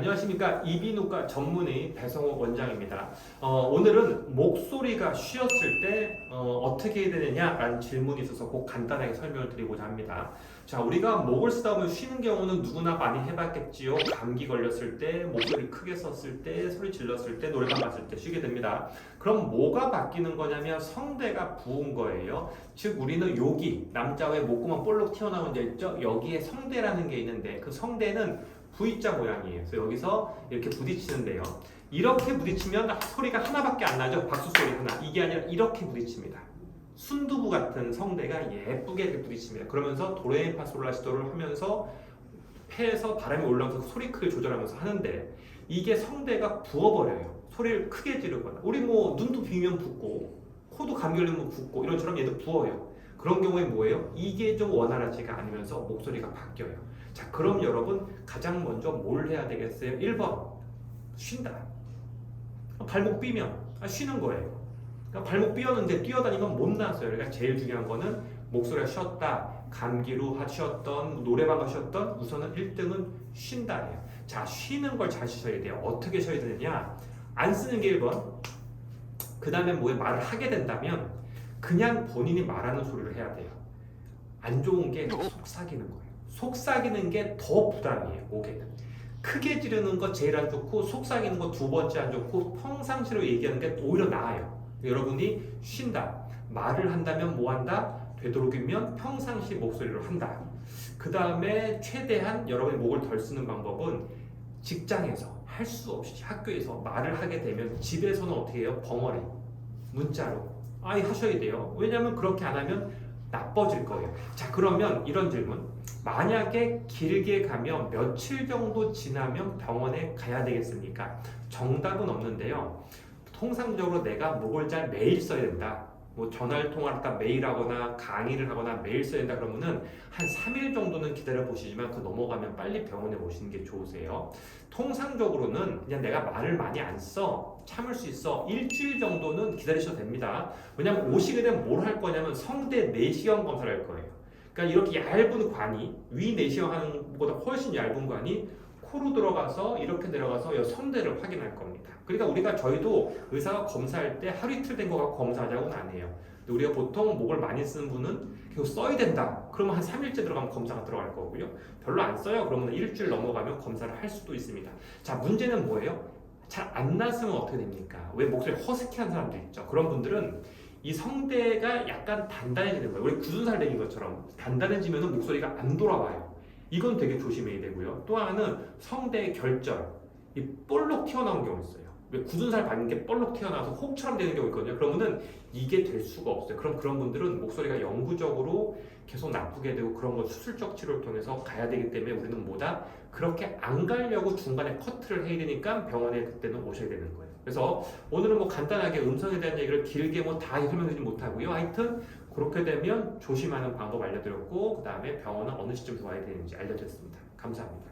안녕하십니까 이비인후과 전문의 배성호 원장입니다. 어, 오늘은 목소리가 쉬었을 때 어, 떻게 해야 되느냐라는 질문이 있어서 꼭 간단하게 설명을 드리고자 합니다. 자 우리가 목을 쓰다 보면 쉬는 경우는 누구나 많이 해봤겠지요. 감기 걸렸을 때, 목소리 크게 썼을 때, 소리 질렀을 때, 노래방 갔을 때 쉬게 됩니다. 그럼 뭐가 바뀌는 거냐면 성대가 부은 거예요. 즉 우리는 여기 남자의 목구멍 볼록 튀어나온 데 있죠. 여기에 성대라는 게 있는데 그 성대는 V자 모양이에요. 그래서 여기서 이렇게 부딪히는데요. 이렇게 부딪히면 소리가 하나밖에 안 나죠. 박수 소리 하나. 이게 아니라 이렇게 부딪힙니다. 순두부 같은 성대가 예쁘게 부딪힙니다. 그러면서 도레미파솔라시도를 하면서 폐에서 바람이 올라오면서 소리 크게 조절하면서 하는데 이게 성대가 부어버려요. 소리를 크게 지르거나 우리 뭐 눈도 비면 붓고 코도 감기 걸리면 붓고 이런처럼 얘도 부어요. 그런 경우에 뭐예요? 이게 좀 원활하지가 않으면서 목소리가 바뀌어요. 자, 그럼 여러분 가장 먼저 뭘 해야 되겠어요? 1번 쉰다. 발목 삐면 아, 쉬는 거예요. 그러니까 발목 삐었는데 뛰어다니면 못 나왔어요. 그러니까 제일 중요한 거는 목소리가 쉬었다. 감기로 하셨던 노래방 가셨던 우선은 1등은 쉰다예요. 자, 쉬는 걸 잘 쉬셔야 돼요. 어떻게 쉬어야 되느냐? 안 쓰는 게 1번. 그 다음에 뭐에 말을 하게 된다면 그냥 본인이 말하는 소리를 해야 돼요. 안 좋은 게 속삭이는 거예요. 속삭이는 게 더 부담이에요, 목에는. 크게 지르는 거 제일 안 좋고, 속삭이는 거 두 번째 안 좋고, 평상시로 얘기하는 게 오히려 나아요. 여러분이 쉰다. 말을 한다면 뭐 한다? 되도록이면 평상시 목소리로 한다. 그 다음에 최대한 여러분의 목을 덜 쓰는 방법은 직장에서 할 수 없이 학교에서 말을 하게 되면 집에서는 어떻게 해요? 벙어리, 문자로. 아이 하셔야 돼요. 왜냐하면 그렇게 안 하면 나빠질 거예요. 자, 그러면 이런 질문. 만약에 길게 가면 며칠 정도 지나면 병원에 가야 되겠습니까? 정답은 없는데요. 통상적으로 내가 목을 잘 매일 써야 된다. 뭐 전화를 통화했다 매일 하거나 강의를 하거나 매일 써야 된다 그러면은 한 3일 정도는 기다려 보시지만 그 넘어가면 빨리 병원에 오시는 게 좋으세요. 통상적으로는 그냥 내가 말을 많이 안 써. 참을 수 있어. 일주일 정도는 기다리셔도 됩니다. 왜냐면 오시게 되면 뭘 할 거냐면 성대 내시경 검사를 할 거예요. 그러니까 이렇게 얇은 관이 위 내시경 하는 것보다 훨씬 얇은 관이 코로 들어가서 이렇게 내려가서 이 성대를 확인할 겁니다. 그러니까 우리가 저희도 의사가 검사할 때 하루 이틀 된거 갖고 검사하자고는 안 해요. 우리가 보통 목을 많이 쓰는 분은 계속 써야 된다. 그러면 한 3일째 들어가면 검사가 들어갈 거고요. 별로 안 써요. 그러면 일주일 넘어가면 검사를 할 수도 있습니다. 자, 문제는 뭐예요? 잘 안 났으면 어떻게 됩니까? 왜 목소리 허스키한 사람들 있죠? 그런 분들은 이 성대가 약간 단단해지는 거예요. 우리 굳은 살댕인 것처럼 단단해지면 목소리가 안 돌아와요. 이건 되게 조심해야 되고요. 또 하나는 성대의 결절, 이 볼록 튀어나온 경우 있어요. 왜 굳은 살 받는 게 볼록 튀어나와서 혹처럼 되는 경우 있거든요. 그러면은 이게 될 수가 없어요. 그럼 그런 분들은 목소리가 영구적으로 계속 나쁘게 되고 그런 거 수술적 치료를 통해서 가야 되기 때문에 우리는 뭐다 그렇게 안 가려고 중간에 커트를 해야 되니까 병원에 그때는 오셔야 되는 거예요. 그래서 오늘은 뭐 간단하게 음성에 대한 얘기를 길게 뭐 다 설명드리지 못하고요. 하여튼 그렇게 되면 조심하는 방법 알려드렸고 그 다음에 병원은 어느 시점에서 와야 되는지 알려드렸습니다. 감사합니다.